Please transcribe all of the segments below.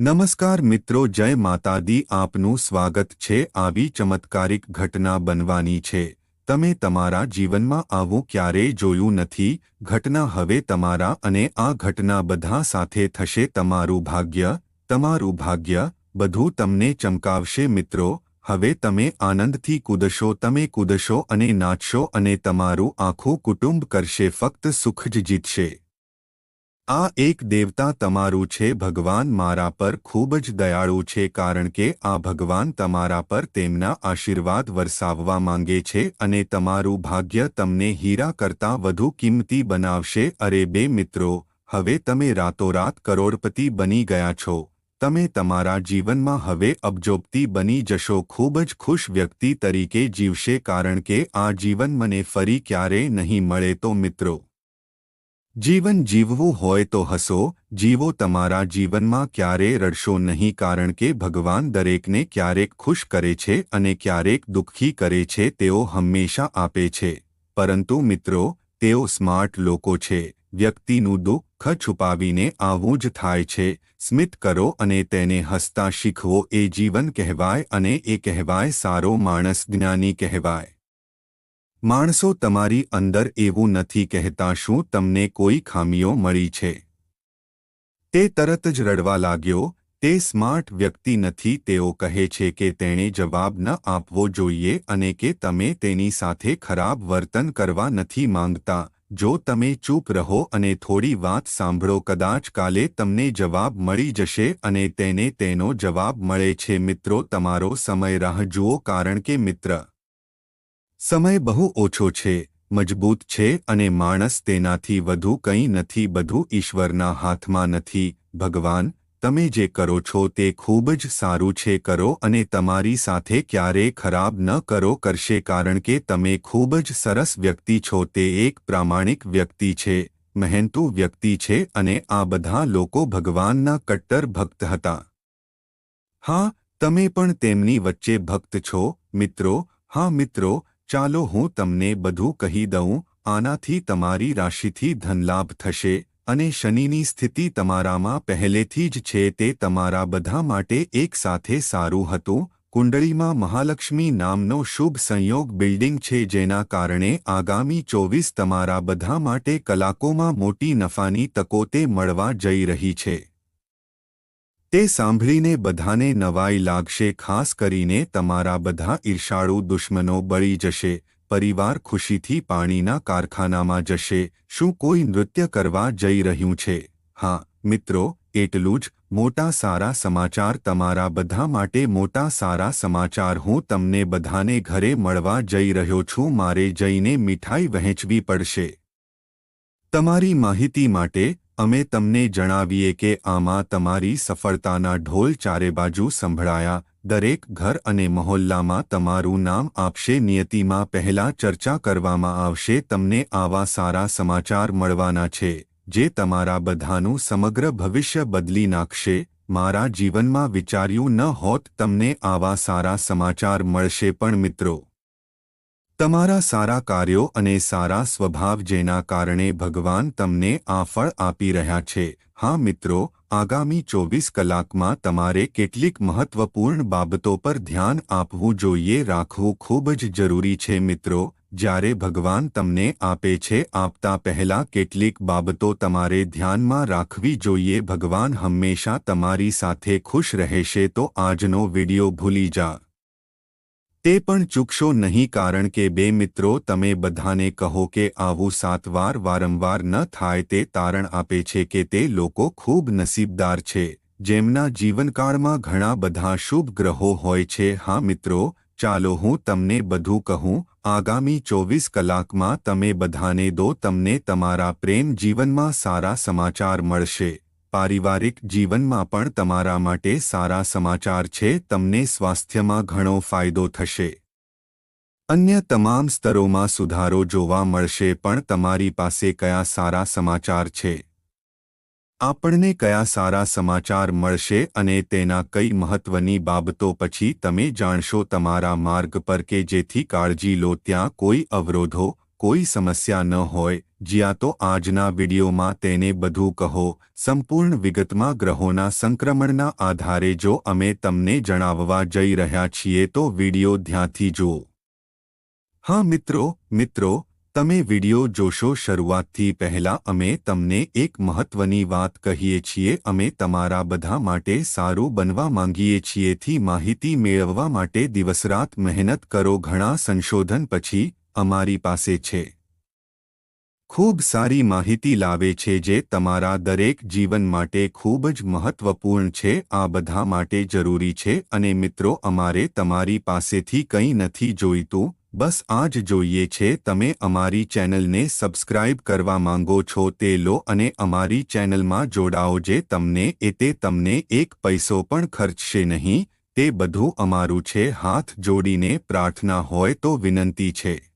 નમસ્કાર મિત્રો, જય માતાદી આપનું સ્વાગત છે. આવી ચમત્કારિક ઘટના બનવાની છે. તમે તમારા જીવનમાં આવું ક્યારેય જોયું નથી. ઘટના હવે તમારા અને આ ઘટના બધા સાથે થશે. તમારું ભાગ્ય તમારું ભાગ્ય બધું તમને ચમકાવશે મિત્રો. હવે તમે આનંદથી કૂદશો, તમે કૂદશો અને નાચશો અને તમારું આખું કુટુંબ કરશે. ફક્ત સુખ જ જીતશે. આ એક દેવતા તમારું છે, ભગવાન મારા પર ખૂબ જ દયાળુ છે કારણ કે આ ભગવાન તમારા પર તેમના આશીર્વાદ વરસાવવા માંગે છે અને તમારું ભાગ્ય તમને હીરા કરતાં વધુ કિંમતી બનાવશે. અરે બે મિત્રો, હવે તમે રાતોરાત કરોડપતિ બની ગયા છો. તમે તમારા જીવનમાં હવે અબજોપતિ બની જશો. ખૂબ જ ખુશ વ્યક્તિ તરીકે જીવશે કારણ કે આ જીવન મને ફરી ક્યારેય નહીં મળે તો મિત્રો જીવન જીવવું હોય તો હસો, જીવો તમારા જીવનમાં ક્યારે રડશો નહીં કારણ કે ભગવાન દરેકને ક્યારેક ખુશ કરે છે અને ક્યારેક દુઃખી કરે છે તેઓ હંમેશા આપે છે. પરંતુ મિત્રો, તેઓ સ્માર્ટ લોકો છે. વ્યક્તિનું દુઃખ છુપાવીને આવું જ થાય છે. સ્મિત કરો અને તેને હસતા શીખવો એ જીવન કહેવાય અને એ કહેવાય સારો માણસ જ્ઞાની કહેવાય. માણસો તમારી અંદર એવું નથી કહેતા શું તમને કોઈ ખામીઓ મળી છે? તે તરત જ રડવા લાગ્યો, તે સ્માર્ટ વ્યક્તિ નથી તેઓ કહે છે કે તેણે જવાબ ન આપવો જોઈએ અને કે તમે તેની સાથે ખરાબ વર્તન કરવા નથી માંગતા. જો તમે ચૂપ રહો અને થોડી વાત સાંભળો, કદાચ કાલે તમને જવાબ મળી જશે અને તેને તેનો જવાબ મળે છે. મિત્રો, તમારો સમય રાહ જુઓ કારણ કે મિત્ર સમય બહુ ઓછો છે, મજબૂત છે અને માણસ તેનાથી વધુ કંઈ નથી, બધું ઈશ્વરના હાથમાં નથી. ભગવાન, તમે જે કરો છો તે ખૂબ જ સારું છે, કરો અને તમારી સાથે ક્યારેય ખરાબ ન કરો, કરશે કારણ કે તમે ખૂબ જ સરસ વ્યક્તિ છો, તે એક પ્રામાણિક વ્યક્તિ છે, મહેનતુ વ્યક્તિ છે અને આ બધા લોકો ભગવાનના કટ્ટર ભક્ત હતા. હા, તમે પણ તેમની વચ્ચે ભક્ત છો, મિત્રો. હા, મિત્રો ચાલો હું તમને બધું કહી દઉં, આનાથી તમારી રાશિથી ધનલાભ થશે અને શનિની સ્થિતિ તમારામાં પહેલેથી જ છે તે તમારા બધા માટે એક સાથે સારું હતું. કુંડળીમાં મહાલક્ષ્મી નામનો શુભ સંયોગ બિલ્ડિંગ છે જેના કારણે આગામી ચોવીસ તમારા બધા માટે કલાકોમાં મોટી નફાની તકો તે મળવા જઈ રહી છે. તે સાંભળીને બધાને નવાઈ લાગશે, ખાસ કરીને તમારા બધા ઈર્ષાળુ દુશ્મનો બળી જશે, પરિવાર ખુશીથી પાણીના કારખાનામાં જશે, શું કોઈ નૃત્ય કરવા જઈ રહ્યું છે? હા, મિત્રો, એટલું જ, મોટા સારા સમાચાર તમારા બધા માટે મોટા સારા સમાચાર હું તમને બધાને ઘરે મળવા જઈ રહ્યો છું, મારે જઈને મીઠાઈ વહેંચવી પડશે. તમારી માહિતી માટે અમે તમને જણાવીએ કે આમાં તમારી સફળતાના ઢોલ ચારે બાજુ સંભળાયા, દરેક ઘર અને મહોલ્લામાં તમારું નામ આપશે, નિયતિમાં પહેલા ચર્ચા કરવામાં આવશે, તમને આવા સારા સમાચાર મળવાના છે, જે તમારા બધાનું સમગ્ર ભવિષ્ય બદલી નાખશે, મારા જીવનમાં વિચાર્યું ન હોત, તમને આવા સારા સમાચાર મળશે પણ મિત્રો. તમારા સારા કાર્યો અને સારા સ્વભાવ જેના કારણે ભગવાન તમને આ ફળ આપી રહ્યા છે. હા મિત્રો, આગામી ચોવીસ કલાકમાં તમારે કેટલીક મહત્વપૂર્ણ બાબતો પર ધ્યાન આપવું જોઈએ. રાખવું ખૂબ જ જરૂરી છે મિત્રો. જ્યારે ભગવાન તમને આપે છે, આપતા પહેલા કેટલીક બાબતો તમારે ધ્યાનમાં રાખવી જોઈએ. ભગવાન હંમેશા તમારી સાથે ખુશ રહેશે તો આજનો વિડિયો ભૂલી જા. તે પણ ચૂકશો નહીં કારણ કે બે મિત્રો તમે બધાને કહો કે આવું સાત વાર વારંવાર ન થાય તે તારણ આપે છે કે તે લોકો ખૂબ નસીબદાર છે. જેમના જીવનકાળમાં ઘણા બધા શુભ ગ્રહો હોય છે. હા મિત્રો, ચાલો હું તમને બધું કહું. આગામી ચોવીસ કલાકમાં તમે બધાને દો, તમને તમારા પ્રેમ જીવનમાં સારા સમાચાર મળશે. પારિવારિક જીવનમાં પણ તમારા માટે સારા સમાચાર છે, તમને સ્વાસ્થ્યમાં ઘણો ફાયદો થશે. અન્ય તમામ સ્તરોમાં સુધારો જોવા મળશે, પણ તમારી પાસે કયા સારા સમાચાર છે? આપણને કયા સારા સમાચાર મળશે અને તેના કઈ મહત્વની બાબતો પછી તમે જાણશો તમારા માર્ગ પર કે જેથી કાળજી લો, ત્યાં કોઈ અવરોધો કોઈ સમસ્યા ન હોય, જ્યાં તો આજના વિડીયોમાં તેને બધું કહો, સંપૂર્ણ વિગતમાં ગ્રહોના સંક્રમણના આધારે જો અમે તમને જણાવવા જઈ રહ્યા છીએ તો વીડિયો ધ્યાનથી જુઓ. હા મિત્રો મિત્રો, તમે વિડિયો જોશો શરૂઆતથી પહેલા અમે તમને એક મહત્વની વાત કહીએ છીએ, અમે તમારા બધા માટે સારું બનવા માંગીએ છીએથી માહિતી મેળવવા માટે દિવસરાત મહેનત કરો, ઘણા સંશોધન પછી અમારી પાસે છે. ખૂબ સારી માહિતી લાવે છે જે તમારા દરેક જીવન માટે ખૂબ જ મહત્વપૂર્ણ છે, આ બધા માટે જરૂરી છે અને મિત્રો, અમારે તમારી પાસેથી કંઈ નથી જોઈતું, બસ આ જ જોઈએ છે, તમે અમારી ચેનલને સબસ્ક્રાઇબ કરવા માંગો છો તે લો અને અમારી ચેનલમાં જોડાઓ જે તમને એ તે તમને એક પૈસો પણ ખર્ચશે નહીં, તે બધું અમારું છે, હાથ જોડીને પ્રાર્થના હોય તો વિનંતી છે.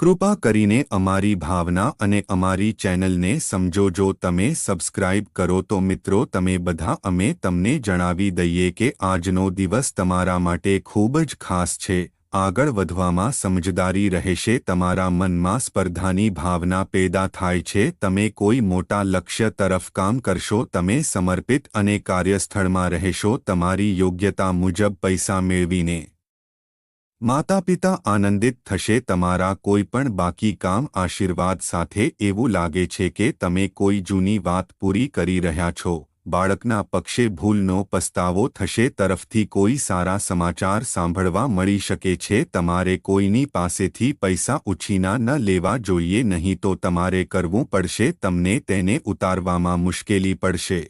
કૃપા કરીને અમારી ભાવના અને અમારી ચેનલને સમજો જો તમે સબસ્ક્રાઇબ કરો તો મિત્રો તમે બધા અમે તમને જણાવી દઈએ કે આજનો દિવસ તમારા માટે ખૂબ જ ખાસ છે. આગળ વધવામાં સમજદારી રહેશે, તમારા મનમાં સ્પર્ધાની ભાવના પેદા થાય છે, તમે કોઈ મોટા લક્ષ્ય તરફ કામ કરશો, તમે સમર્પિત અને કાર્યસ્થળમાં રહેશો, તમારી યોગ્યતા મુજબ પૈસા મેળવીને. માતા પિતા આનંદિત થશે, તમારા કોઈ પણ બાકી કામ આશીર્વાદ સાથે એવું લાગે છે કે તમે કોઈ જૂની વાત પૂરી કરી રહ્યા છો. બાળકના પક્ષે ભૂલનો પસ્તાવો થશે, તરફથી કોઈ સારા સમાચાર સાંભળવા મળી શકે છે, તમારે કોઈની પાસેથી પૈસા ઉછીના ન લેવા જોઈએ, નહીં તો તમારે કરવું પડશે, તમને તેને ઉતારવામાં મુશ્કેલી પડશે.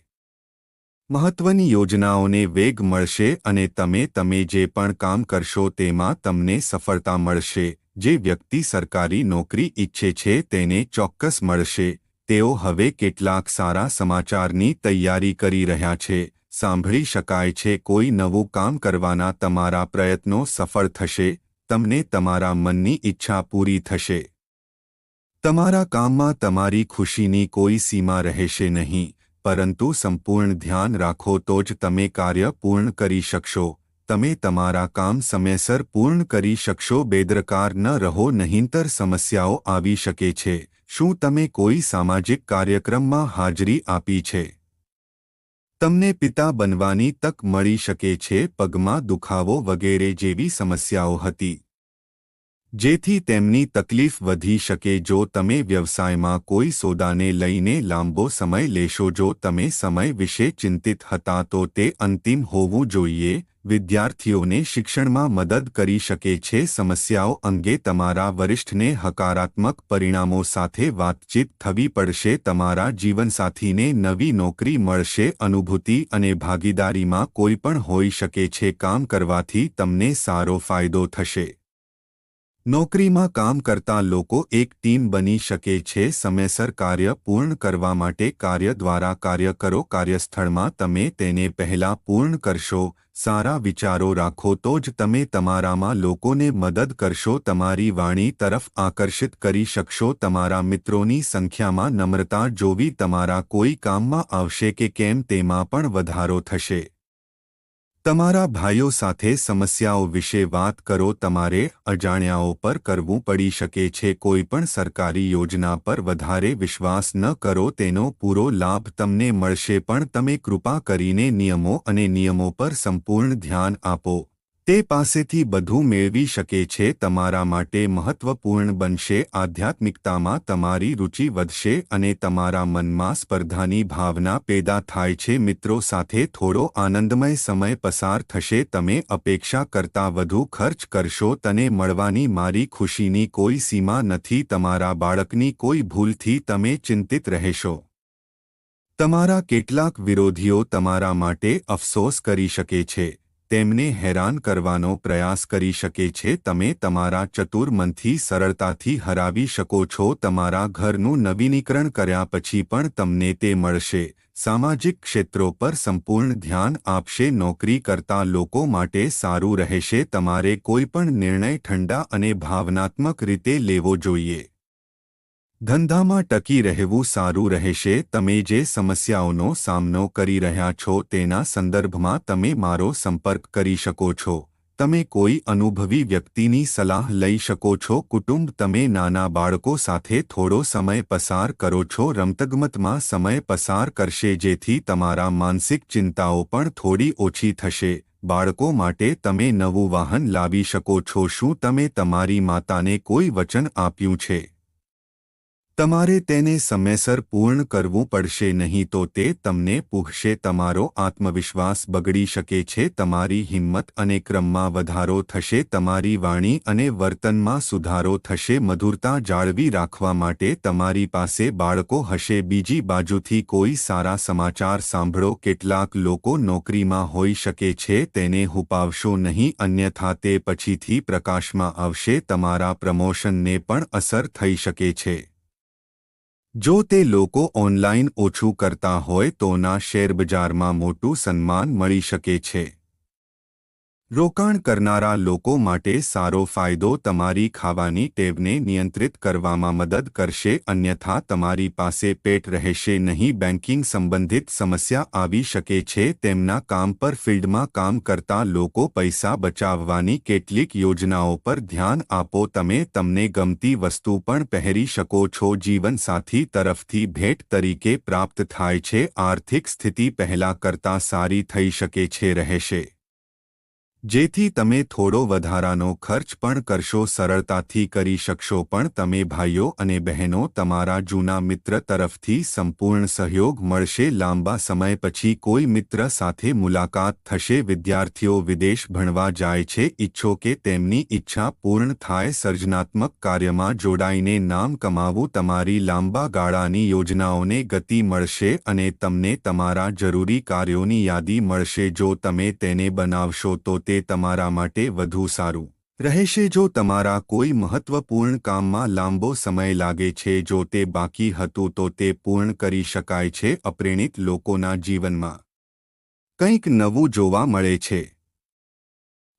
મહત્વની યોજનાઓને વેગ મળશે અને તમે તમે જે પણ કામ કરશો તેમાં તમને સફળતા મળશે. જે વ્યક્તિ સરકારી નોકરી ઈચ્છે છે તેને ચોક્કસ મળશે. તેઓ હવે કેટલાક સારા સમાચારની તૈયારી કરી રહ્યા છે. સાંભળી શકાય છે કોઈ નવું કામ કરવાના તમારા પ્રયત્નો સફળ થશે. તમને તમારા મનની ઈચ્છા પૂરી થશે. તમારા કામમાં તમારી ખુશીની કોઈ સીમા રહેશે નહીં. પરંતુ સંપૂર્ણ ધ્યાન રાખો તો જ તમે કાર્ય પૂર્ણ કરી શકશો. તમે તમારા કામ સમયસર પૂર્ણ કરી શકશો, બેદરકાર ન રહો, નહીંતર સમસ્યાઓ આવી શકે છે. શું તમે કોઈ સામાજિક કાર્યક્રમમાં હાજરી આપી છે? તમને પિતા બનવાની તક મળી શકે છે, પગમાં દુખાવો વગેરે જેવી સમસ્યાઓ હતી. જેથી તેમની તકલીફ વધી શકે જો તમે વ્યવસાયમાં કોઈ સોદાને લઈને લાંબો સમય લેશો, જો તમે સમય વિશે ચિંતિત હતા, તો તે અંતિમ હોવું જોઈએ. વિદ્યાર્થીઓને શિક્ષણમાં મદદ કરી શકે છે. સમસ્યાઓ અંગે તમારા વરિષ્ઠને હકારાત્મક પરિણામો સાથે વાતચીત થવી પડશે. તમારા જીવનસાથીને નવી નોકરી મળશે. અનુભૂતિ અને ભાગીદારીમાં કોઈ પણ હોઈ શકે છે. કામ કરવાથી તમને સારો ફાયદો થશે. નોકરીમાં કામ કરતા લોકો એક ટીમ બની શકે છે, સમયસર કાર્ય પૂર્ણ કરવા માટે કાર્ય દ્વારા કાર્ય કરો, કાર્યસ્થળમાં તમે તેને પહેલા પૂર્ણ કરશો, સારા વિચારો રાખો તો જ તમે તમારામાં લોકોને મદદ કરશો, તમારી વાણી તરફ આકર્ષિત કરી શકશો, તમારા મિત્રોની સંખ્યામાં નમ્રતા જોવી તમારા કોઈ કામમાં આવશે કે કેમ તેમાં પણ વધારો થશે. તમારા ભાઈઓ સાથે સમસ્યાઓ વિશે વાત કરો, તમારે અજાણ્યાઓ પર કરવું પડી શકે છે. કોઈ પણ સરકારી યોજના પર વધારે વિશ્વાસ ન કરો, તેનો પૂરો લાભ તમને મળશે. પણ તમે કૃપા કરીને નિયમો અને નિયમો પર સંપૂર્ણ ધ્યાન આપો. તે પાસેથી બધું મેળવી શકે છે, તમારા માટે મહત્વપૂર્ણ બનશે, આધ્યાત્મિકતામાં તમારી રુચિ વધશે અને તમારા મનમાં સ્પર્ધાની ભાવના પેદા થાય છે. મિત્રો સાથે થોડો આનંદમય સમય પસાર થશે, તમે અપેક્ષા કરતાં વધુ ખર્ચ કરશો, તને મળવાની મારી ખુશીની કોઈ સીમા નથી, તમારા બાળકની કોઈ ભૂલથી તમે ચિંતિત રહેશો. તમારા કેટલાક વિરોધીઓ તમારા માટે અફસોસ કરી શકે છે. તેમને હેરાન કરવાનો પ્રયાસ કરી શકે છે, તમે તમારા ચતુર સરળતાથી હરાવી શકો છો, તમારા ઘરનું નવીનીકરણ કર્યા પછી પણ તમને તે મળશે. સામાજિક ક્ષેત્રો પર સંપૂર્ણ ધ્યાન આપશે, નોકરી કરતા લોકો માટે સારું રહેશે, તમારે કોઈપણ નિર્ણય ઠંડા અને ભાવનાત્મક રીતે લેવો જોઈએ. ધંધામાં ટકી રહેવું સારું રહેશે, તમે જે સમસ્યાઓનો સામનો કરી રહ્યા છો તેના સંદર્ભમાં તમે મારો સંપર્ક કરી શકો છો. તમે કોઈ અનુભવી વ્યક્તિની સલાહ લઈ શકો છો, કુટુંબ તમે નાના બાળકો સાથે થોડો સમય પસાર કરો છો, રમતગમતમાં સમય પસાર કરશે જેથી તમારા માનસિક ચિંતાઓ પણ થોડી ઓછી થશે. બાળકો માટે તમે નવું વાહન લાવી શકો છો, શું તમે તમારી માતાને કોઈ વચન આપ્યું છે? તમારે તેને સમયસર પૂર્ણ કરવું પડશે નહીં તો તે તમને પૂછશે તમારો આત્મવિશ્વાસ બગડી શકે છે, તમારી હિંમત અને ક્રમમાં વધારો થશે, તમારી વાણી અને વર્તનમાં સુધારો થશે, મધુરતા જાળવી રાખવા માટે તમારી પાસે બાળકો હશે, બીજી બાજુથી કોઈ સારા સમાચાર સાંભળો, કેટલાક લોકો નોકરીમાં હોઈ શકે છે, તેને હુપાવશો નહીં, અન્યથા તે પછીથી પ્રકાશમાં આવશે, તમારા પ્રમોશનને પણ અસર થઈ શકે છે. જો તે લોકો ઓનલાઇન ઓછું કરતા હોય તો ના શેરબજારમાં મોટું સન્માન મળી શકે છે. રોકાણ કરનારા લોકો માટે સારો ફાયદો તમારી ખાવાની ટેવને નિયંત્રિત કરવામાં મદદ કરશે, અન્યથા તમારી પાસે પેટ રહેશે નહીં. બેન્કિંગ સંબંધિત સમસ્યા આવી શકે છે. તેમના કામ પર ફિલ્ડમાં કામ કરતા લોકો પૈસા બચાવવાની કેટલીક યોજનાઓ પર ધ્યાન આપો. તમે તમને ગમતી વસ્તુ પણ પહેરી શકો છો. જીવનસાથી તરફથી ભેટ તરીકે પ્રાપ્ત થાય છે. આર્થિક સ્થિતિ પહેલા કરતાં સારી થઈ શકે છે. રહેશે. જેથી તમે થોડો વધારાનો ખર્ચ પણ કરશો, સરળતાથી કરી શકશો. પણ તમે ભાઈઓ અને બહેનો, તમારા જૂના મિત્ર તરફથી સંપૂર્ણ સહયોગ મળશે. લાંબા સમય પછી કોઈ મિત્ર સાથે મુલાકાત થશે. વિદ્યાર્થીઓ વિદેશ ભણવા જાય છે. ઈચ્છો કે તેમની ઈચ્છા પૂર્ણ થાય. સર્જનાત્મક કાર્યમાં જોડાઈને નામ કમાવું. તમારી લાંબા ગાળાની યોજનાઓને ગતિ મળશે અને તમને તમારા જરૂરી કાર્યોની યાદી મળશે. જો તમે તેને બનાવશો તો તે તમારા માટે વધુ સારું. રહેશે જો તમારા કોઈ મહત્વપૂર્ણ કામમાં લાંબો સમય લાગે છે, જો તે બાકી હતું તો તે પૂર્ણ કરી શકાય છે અપ્રેણિત લોકોના જીવનમાં. કંઈક નવું જોવા મળે છે.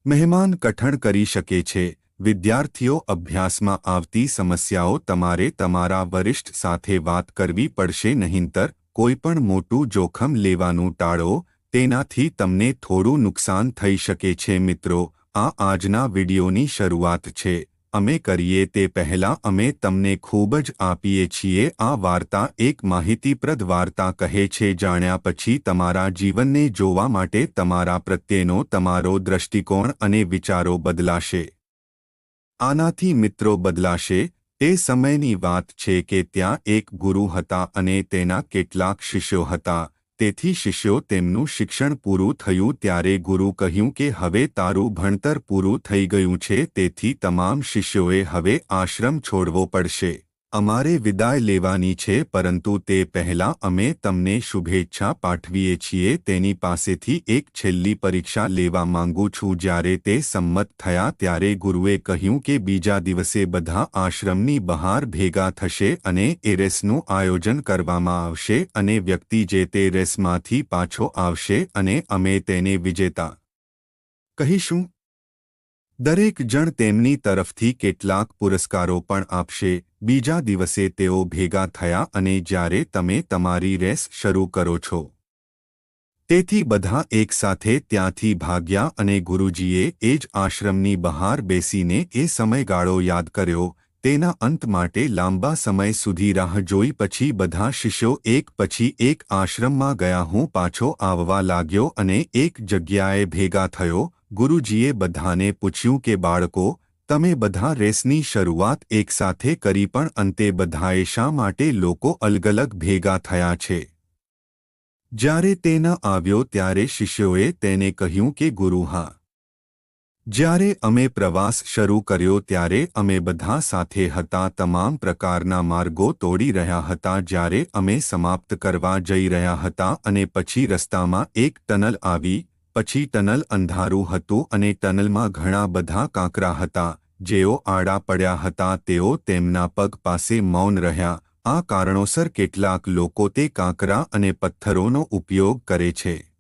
મહેમાન કઠણ કરી શકે છે. વિદ્યાર્થીઓ અભ્યાસમાં આવતી સમસ્યાઓ તમારે તમારા વરિષ્ઠ સાથે વાત કરવી પડશે, નહીંતર કોઈપણ મોટું જોખમ લેવાનું ટાળો તેનાથી તમને થોડું નુકસાન થઈ શકે છે મિત્રો. આ આજના વિડિયોની શરૂઆત છે. અમે કરીએ તે પહેલાં અમે તમને ખૂબ જ આપીએ છીએ આ વાર્તા એક માહિતીપ્રદ વાર્તા કહે છે જાણ્યા પછી તમારા જીવનને જોવા માટે તમારા પ્રત્યેનો તમારો દ્રષ્ટિકોણ અને વિચારો બદલાશે. આનાથી મિત્રો બદલાશે. તે સમયની વાત છે કે ત્યાં એક ગુરુ હતા અને તેના કેટલાક શિષ્યો હતા. તેથી શિષ્યો તેમનું શિક્ષણ પૂરું થયું ત્યારે ગુરુ કહ્યું કે હવે તારું ભણતર પૂરું થઈ ગયું છે તેથી તમામ શિષ્યોએ હવે આશ્રમ છોડવો પડશે. અમારે વિદાય લેવાની છે, પરંતુ તે પહેલાં અમે તમને શુભેચ્છા પાઠવીએ છીએ. તેની પાસેથી એક છેલ્લી પરીક્ષા લેવા માંગુ છું. જ્યારે તે સંમત થયા ત્યારે ગુરુએ કહ્યું કે બીજા દિવસે બધા આશ્રમની બહાર ભેગા થશે અને એ રેસનું આયોજન કરવામાં આવશે અને વ્યક્તિ જે તે રેસમાંથી પાછો આવશે અને અમે તેને વિજેતા કહીશું. દરેક જણ તેમની તરફથી કેટલાક પુરસ્કારો પણ આપશે. બીજા દિવસે તેઓ ભેગા થયા અને જ્યારે તમે તમારી રેસ શરૂ કરો છો. તેથી બધા એકસાથે ત્યાંથી ભાગ્યા અને ગુરુજીએ એ જ આશ્રમની બહાર બેસીને એ સમયગાળો યાદ કર્યો, તેના અંત માટે લાંબા સમય સુધી રાહ જોઈ પછી બધા શિષ્યો એક પછી એક આશ્રમમાં ગયા હું પાછો આવવા લાગ્યો અને એક જગ્યાએ ભેગા થયો, ગુરુજીએ બધાને પૂછ્યું કે બાળકો તમે બધા રેસની શરૂઆત એકસાથે કરી પણ અંતે બધાએ શા માટે લોકો અલગ અલગ ભેગા થયા છે? જ્યારે તે ન આવ્યો ત્યારે શિષ્યોએ તેને કહ્યું કે, ગુરુ, હા. જ્યારે અમે પ્રવાસ શરૂ કર્યો ત્યારે અમે બધા સાથે હતા, તમામ પ્રકારના માર્ગો તોડી રહ્યા હતા, જ્યારે અમે સમાપ્ત કરવા જઈ રહ્યા હતા અને પછી રસ્તામાં એક ટનલ આવી પછી ટનલ અંધારું હતું અને ટનલમાં ઘણા બધા કાંકરા હતા, જેઓ આડા પડ્યા હતા, તેઓ તેમના પગ પાસે મૌન રહ્યા. આ કારણોસર કેટલાક લોકો તે કાંકરા અને પથ્થરોનો ઉપયોગ કરે છે.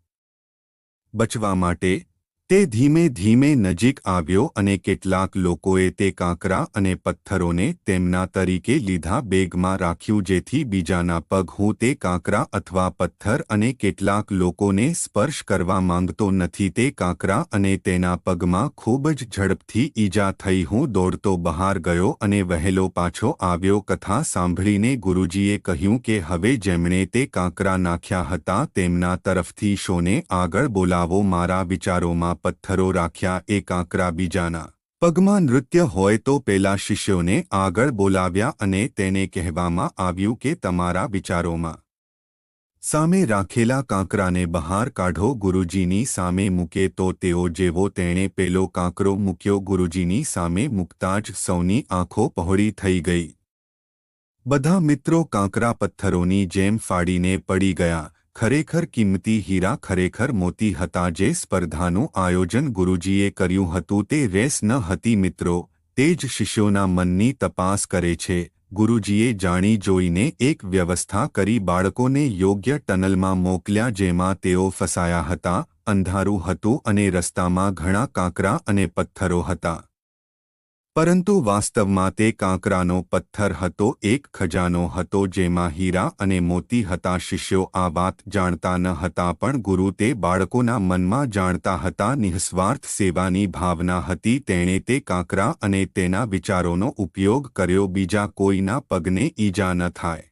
બચવા માટે તે ધીમે ધીમે નજીક આવ્યો અને કેટલાક લોકોએ તે કાંકરા અને પથ્થરોને તેમના તરીકે લીધા બેગમાં રાખ્યું જેથી બીજાના પગ હું તે કાંકરા અથવા પથ્થર અને કેટલાક લોકોને સ્પર્શ કરવા માંગતો નથી. તે કાંકરા અને તેના પગમાં ખૂબ જ ઝડપથી ઈજા થઈ હું દોડતો બહાર ગયો અને વહેલો પાછો આવ્યો. કથા સાંભળીને ગુરુજીએ કહ્યું કે હવે જેમણે તે કાંકરા નાખ્યા હતા તેમના તરફથી શોને આગળ બોલાવો. મારા વિચારોમાં પથ્થરો રાખ્યા એક આંકરા બીજાના. પગમાં નૃત્ય હોય તો પેલા શિષ્યોને આગળ બોલાવ્યા અને તેને કહેવામાં આવ્યું કે તમારા વિચારોમાં સામે રાખેલા કાંકરાને બહાર કાઢો ગુરુજીની સામે મૂકે તો તેઓ જેવો તેણે પેલો કાંકરો મૂક્યો ગુરુજીની સામે મૂકતા જ સૌની આંખો પહોળી થઈ ગઈ. બધા મિત્રો કાંકરા પથ્થરોની જેમ ફાડીને પડી ગયા. ખરેખર કિંમતી હીરા ખરેખર મોતી હતા જે સ્પર્ધાનું આયોજન ગુરુજીએ કર્યું હતું. તે રેસ ન હતી મિત્રો, તે જ શિષ્યોના મનની તપાસ કરે છે. ગુરુજીએ જાણી જોઈને એક વ્યવસ્થા કરી બાળકોને યોગ્ય ટનલમાં મોકલ્યા જેમાં તેઓ ફસાયા હતા, અંધારું હતું અને રસ્તામાં ઘણા કાંકરા અને પથ્થરો હતા. પરંતુ વાસ્તવમાં તે કાંકરાનો પથ્થર હતો, એક ખજાનો હતો જેમાં હીરા અને મોતી હતા. શિષ્યો આ વાત જાણતા ન હતા, પણ ગુરુ તે બાળકોના મનમાં જાણતા હતા. નિઃસ્વાર્થ સેવાની ભાવના હતી. તેણે તે કાંકરા અને તેના વિચારોનો ઉપયોગ કર્યો. બીજા કોઈના પગને ઈજા ન થાય.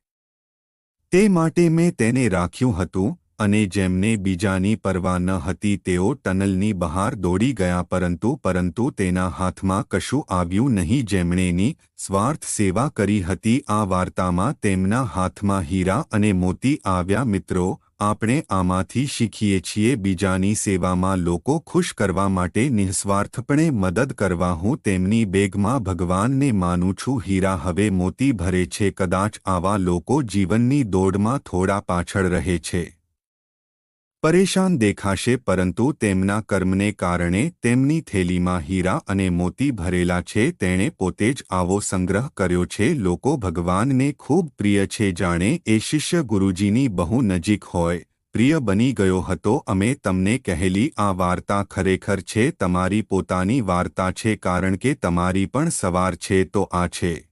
તે માટે મેં તેને રાખ્યું હતું. અને જેમને બીજાની પરવા ન હતી તેઓ ટનલની બહાર દોડી ગયા પરંતુ પરંતુ તેના હાથમાં કશું આવ્યું નહીં જેમણેની સ્વાર્થ સેવા કરી હતી આ વાર્તામાં તેમના હાથમાં હીરા અને મોતી આવ્યા મિત્રો, આપણે આમાંથી શીખીએ છીએ બીજાની સેવામાં લોકો ખુશ કરવા માટે નિઃસ્વાર્થપણે મદદ કરવા હું તેમની બેગમાં ભગવાનને માનું છું હીરા હવે મોતી ભરે છે કદાચ આવા લોકો જીવનની દોડમાં થોડા પાછળ રહે છે. પરેશાન દેખાશે પરંતુ તેમના કર્મને કારણે તેમની થેલીમાં હીરા અને મોતી ભરેલા છે. તેણે પોતે જ આવો સંગ્રહ કર્યો છે. લોકો ભગવાનને ખૂબ પ્રિય છે. જાણે એ શિષ્ય ગુરુજીની બહુ નજીક હોય. પ્રિય બની ગયો હતો. અમે તમને કહેલી, આ વાર્તા ખરેખર છે. તમારી પોતાની વાર્તા છે, કારણ કે તમારી પણ સવાર છે તો આ છે.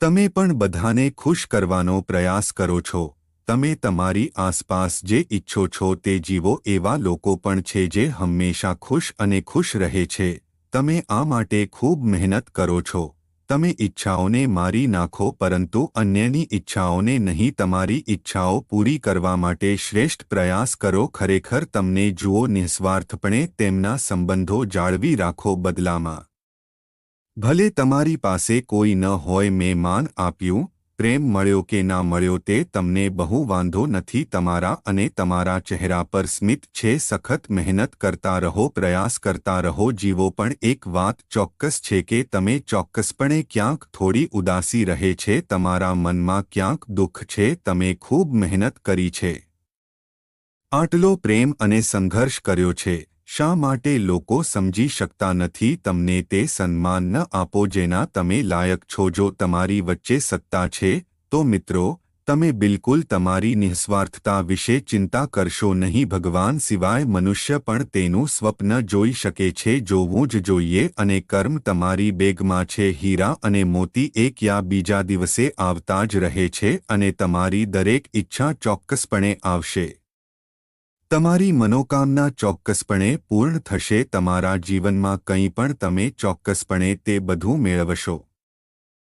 તમે પણ બધાને ખુશ કરવાનો પ્રયાસ કરો છો. તમે તમારી આસપાસ જે ઈચ્છો છો તે જીવો એવા લોકો પણ છે જે હંમેશા ખુશ અને ખુશ રહે છે. તમે આ માટે ખૂબ મહેનત કરો છો. તમે ઈચ્છાઓને મારી નાખો પરંતુ અન્યની ઈચ્છાઓને નહીં, તમારી ઈચ્છાઓ પૂરી કરવા માટે શ્રેષ્ઠ પ્રયાસ કરો. ખરેખર તમને જુઓ, નિસ્વાર્થપણે તેમના સંબંધો જાળવી રાખો બદલામાં. ભલે તમારી પાસે કોઈ ન હોય, મેં માન આપ્યું પ્રેમ મળ્યો કે ના મળ્યો તે તમને બહુ વાંધો નથી તમારા અને તમારા ચહેરા પર સ્મિત છે, સખત મહેનત કરતા રહો, પ્રયાસ કરતા રહો, જીવો પણ એક વાત ચોક્કસ છે કે તમે ચોક્કસપણે ક્યાંક થોડી ઉદાસી રહે છે, તમારા મનમાં ક્યાંક દુઃખ છે, તમે ખૂબ મહેનત કરી છે. આટલો પ્રેમ અને સંઘર્ષ કર્યો છે. શા માટે લોકો સમજી શકતા નથી તમને તે સન્માન ન આપો જેના તમે લાયક છો? જો તમારી વચ્ચે સત્તા છે, તો મિત્રો, તમે બિલકુલ તમારી નિઃસ્વાર્થતા વિશે ચિંતા કરશો નહીં. ભગવાન સિવાય મનુષ્ય પણ તેનું સ્વપ્ન જોઈ શકે છે. જોવું જ જોઈએ અને કર્મ તમારી બેગમાં છે. હીરા અને મોતી એક યા બીજા દિવસે આવતા જ રહે છે અને તમારી દરેક ઈચ્છા ચોક્કસપણે આવશે. તમારી મનોકામના ચોક્કસપણે પૂર્ણ થશે તમારા જીવનમાં કંઈ પણ તમે ચોક્કસપણે તે બધું મેળવશો.